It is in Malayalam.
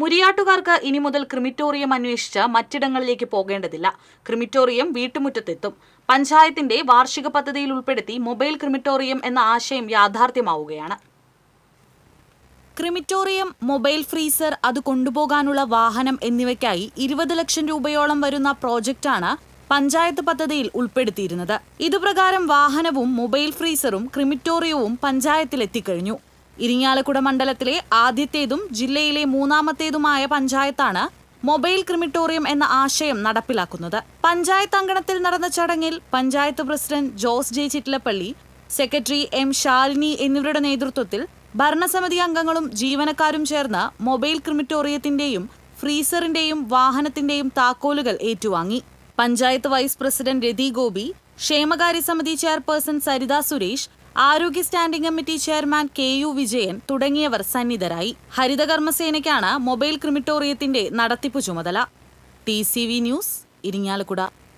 മുരിയാട്ടുകാർക്ക് ഇനി മുതൽ ക്രിമിറ്റോറിയം അന്വേഷിച്ച് മറ്റിടങ്ങളിലേക്ക് പോകേണ്ടതില്ല. ക്രിമിറ്റോറിയം വീട്ടുമുറ്റത്തെത്തും. പഞ്ചായത്തിന്റെ വാർഷിക പദ്ധതിയിൽ ഉൾപ്പെടുത്തി മൊബൈൽ ക്രിമിറ്റോറിയം എന്ന ആശയം യാഥാർത്ഥ്യമാവുകയാണ്. ക്രിമിറ്റോറിയം മൊബൈൽ ഫ്രീസർ അത് കൊണ്ടുപോകാനുള്ള വാഹനം എന്നിവയ്ക്കായി ഇരുപത് ലക്ഷം രൂപയോളം വരുന്ന പ്രോജക്റ്റാണ് പഞ്ചായത്ത് പദ്ധതിയിൽ ഉൾപ്പെടുത്തിയിരുന്നത്. ഇതുപ്രകാരം വാഹനവും മൊബൈൽ ഫ്രീസറും ക്രിമിറ്റോറിയവും പഞ്ചായത്തിലെത്തിക്കഴിഞ്ഞു. ഇരിങ്ങാലക്കുട മണ്ഡലത്തിലെ ആദ്യത്തേതും ജില്ലയിലെ മൂന്നാമത്തേതുമായ പഞ്ചായത്താണ് മൊബൈൽ ക്രിമിറ്റോറിയം എന്ന ആശയം നടപ്പിലാക്കുന്നത്. പഞ്ചായത്ത് അങ്കണത്തിൽ നടന്ന ചടങ്ങിൽ panchayat president Jose J Chittilappally secretary M Shalini എന്നിവരുടെ നേതൃത്വത്തിൽ ഭരണസമിതി അംഗങ്ങളും ജീവനക്കാരും ചേർന്ന് മൊബൈൽ ക്രിമിറ്റോറിയത്തിന്റെയും ഫ്രീസറിന്റെയും വാഹനത്തിന്റെയും താക്കോലുകൾ ഏറ്റുവാങ്ങി. പഞ്ചായത്ത് വൈസ് പ്രസിഡന്റ് രതി ഗോപി ക്ഷേമകാര്യ സമിതി ചെയർപേഴ്സൺ സരിത സുരേഷ് ആരോഗ്യ standing committee chairman K U Vijayan തുടങ്ങിയവർ സന്നിധരായി. ഹരിതകർമ്മസേനയ്ക്കാണ് മൊബൈൽ ക്രിമിറ്റോറിയത്തിന്റെ നടത്തിപ്പ് ചുമതല. T news Irinjalakuda.